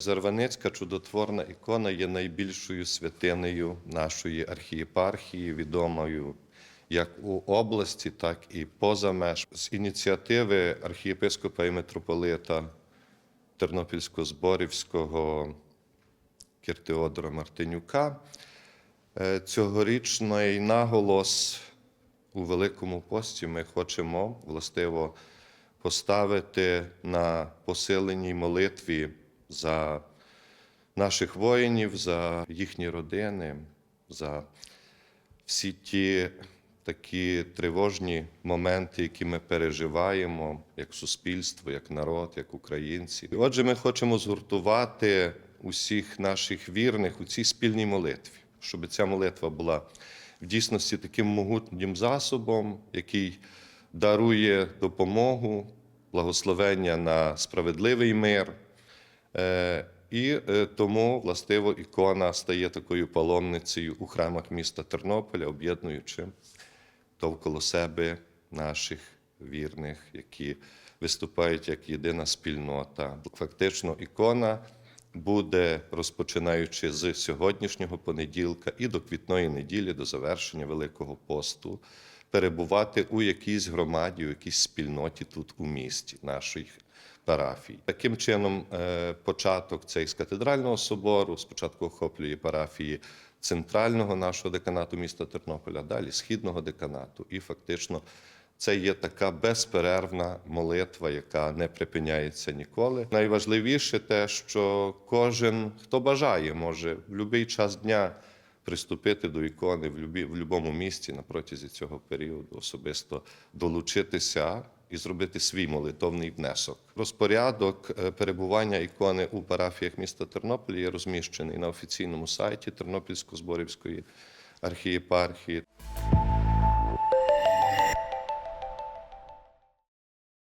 Зарваницька чудотворна ікона є найбільшою святинею нашої архієпархії, відомою як у області, так і поза меж. З ініціативи архієпископа і митрополита Тернопільсько-Зборівського Кіртеодора Мартинюка. е, Цьогорічний наголос у Великому пості ми хочемо властиво поставити на посиленій молитві за наших воїнів, за їхні родини, за всі ті такі тривожні моменти, які ми переживаємо як суспільство, як народ, як українці. І Отже, ми хочемо згуртувати усіх наших вірних у цій спільній молитві, щоб ця молитва була в дійсності таким могутнім засобом, який дарує допомогу, благословення на справедливий мир. Е, І е, тому, властиво, ікона стає такою паломницею у храмах міста Тернополя, об'єднуючи довкола себе наших вірних, які виступають як єдина спільнота. Фактично, ікона буде, розпочинаючи з сьогоднішнього понеділка і до квітної неділі, до завершення Великого посту, перебувати у якійсь громаді, у якійсь спільноті тут у місті нашої парафії. Таким чином, е, початок цей з катедрального собору, спочатку охоплює парафії центрального нашого деканату міста Тернополя, далі східного деканату. І фактично це є така безперервна молитва, яка не припиняється ніколи. Найважливіше те, що кожен, хто бажає, може в будь-який час дня приступити до ікони в любі- в будь-якому місці на протязі цього періоду, особисто долучитися і зробити свій молитовний внесок. Розпорядок е, перебування ікони у парафіях міста Тернополя є розміщений на офіційному сайті Тернопільсько-Зборівської архієпархії.